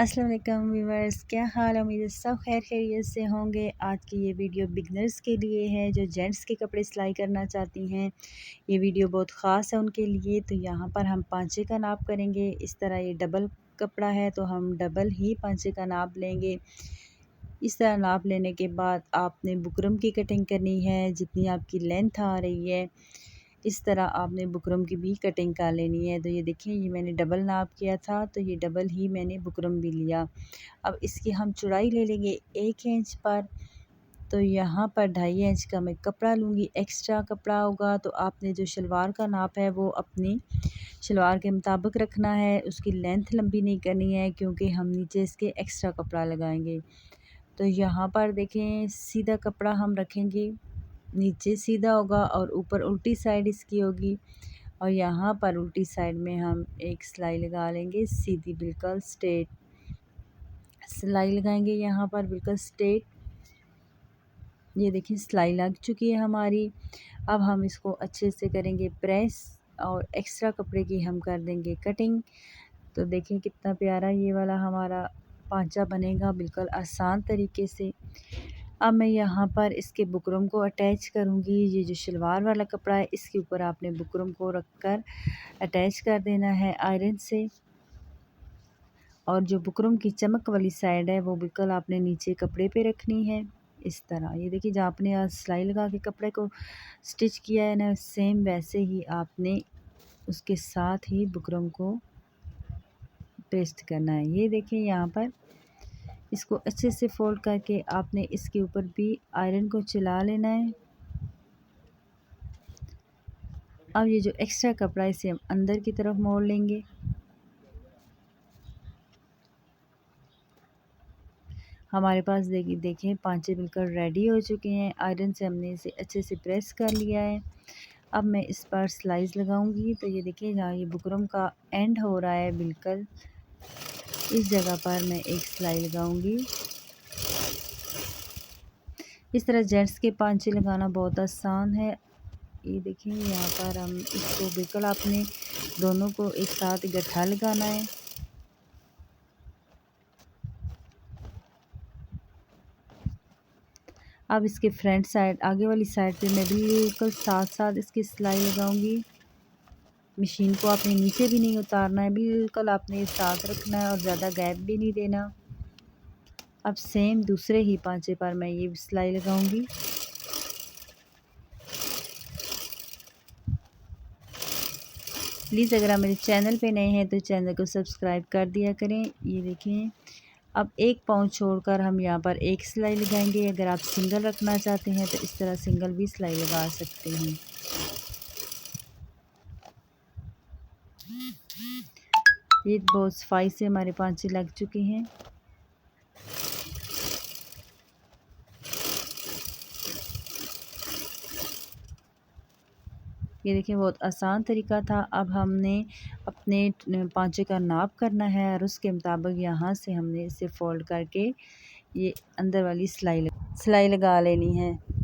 अस्सलाम वालेकुम व्यूवर्स क्या हाल? उम्मीद सब खैर खैरियत से होंगे। आज की ये वीडियो बिगनर्स के लिए है, जो जेंट्स के कपड़े सिलाई करना चाहती हैं। ये वीडियो बहुत ख़ास है उनके लिए तो यहाँ पर हम पाँचे का नाप करेंगे। इस तरह ये डबल कपड़ा है तो हम डबल ही पाँचे का नाप लेंगे। इस तरह नाप लेने के बाद आपने बुकरम की कटिंग करनी है, जितनी आपकी लेंथ आ रही है। इस तरह आपने बुकरम की भी कटिंग कर लेनी है। तो ये देखिए, ये मैंने डबल नाप किया था तो ये डबल ही मैंने बुकरम भी लिया। अब इसकी हम चौड़ाई ले लेंगे एक इंच पर। तो यहाँ पर ढाई इंच का मैं कपड़ा लूँगी, एक्स्ट्रा कपड़ा होगा। तो आपने जो शलवार का नाप है, वो अपनी शलवार के मुताबिक रखना है। उसकी लेंथ लंबी नहीं करनी है, क्योंकि हम नीचे इसके एक्स्ट्रा कपड़ा लगाएँगे। तो यहाँ पर देखें, सीधा कपड़ा हम रखेंगे। नीचे सीधा होगा और ऊपर उल्टी साइड इसकी होगी। और यहाँ पर उल्टी साइड में हम एक सिलाई लगा लेंगे, सीधी बिल्कुल स्ट्रेट। सिलाई लगाएँगे यहाँ पर बिल्कुल स्ट्रेट। ये देखिए, सिलाई लग चुकी है हमारी। अब हम इसको अच्छे से करेंगे प्रेस और एक्स्ट्रा कपड़े की हम कर देंगे कटिंग। तो देखें कितना प्यारा ये वाला हमारा पांचा बनेगा बिल्कुल आसान तरीके से। अब मैं यहाँ पर इसके बुकरम को अटैच करूँगी। ये जो शलवार वाला कपड़ा है, इसके ऊपर आपने बुकरम को रख कर अटैच कर देना है आयरन से। और जो बुकरम की चमक वाली साइड है, वो बिल्कुल आपने नीचे कपड़े पे रखनी है। इस तरह। ये देखिए, जहाँ आपने सिलाई लगा के कपड़े को स्टिच किया है ना, सेम वैसे ही आपने उसके साथ ही बुकरम को पेस्ट करना है। ये देखिए, यहाँ पर इसको अच्छे से फोल्ड करके आपने इसके ऊपर भी आयरन को चला लेना है। अब ये जो एक्स्ट्रा कपड़ा है, इसे हम अंदर की तरफ़ मोड़ लेंगे। हमारे पास देखिए, देखें, पांचे मिलकर रेडी हो चुके हैं। आयरन से हमने इसे अच्छे से प्रेस कर लिया है। अब मैं इस पर स्लाइस लगाऊँगी। तो ये देखिए जहाँ ये बुकरम का एंड हो रहा है बिल्कुल। इस जगह पर मैं एक सिलाई लगाऊँगी। इस तरह जेंट्स के पांचे लगाना बहुत आसान है। ये देखिए यहाँ पर हम इसको बिल्कुल आपने दोनों को एक साथ गट्ठा लगाना है। अब इसके फ्रंट साइड, आगे वाली साइड पे मैं बिल्कुल साथ साथ इसकी सिलाई लगाऊँगी। मशीन को आपने नीचे भी नहीं उतारना है, बिल्कुल आपने साथ रखना है और ज़्यादा गैप भी नहीं देना। अब सेम दूसरे ही पांचे पर मैं ये सिलाई लगाऊँगी। प्लीज़ अगर आप मेरे चैनल पे नए हैं तो चैनल को सब्सक्राइब कर दिया करें। ये देखें अब एक पाँव छोड़कर हम यहाँ पर एक सिलाई लगाएँगे। अगर आप सिंगल रखना चाहते हैं तो इस तरह सिंगल भी सिलाई लगा सकते हैं। ये बहुत सफ़ाई से हमारे पाँचे लग चुके हैं। ये देखिए, बहुत आसान तरीका था। अब हमने अपने पाँचे का नाप करना है और उसके मुताबिक यहाँ से हमने इसे फोल्ड करके ये अंदर वाली सिलाई सिलाई लगा लेनी है।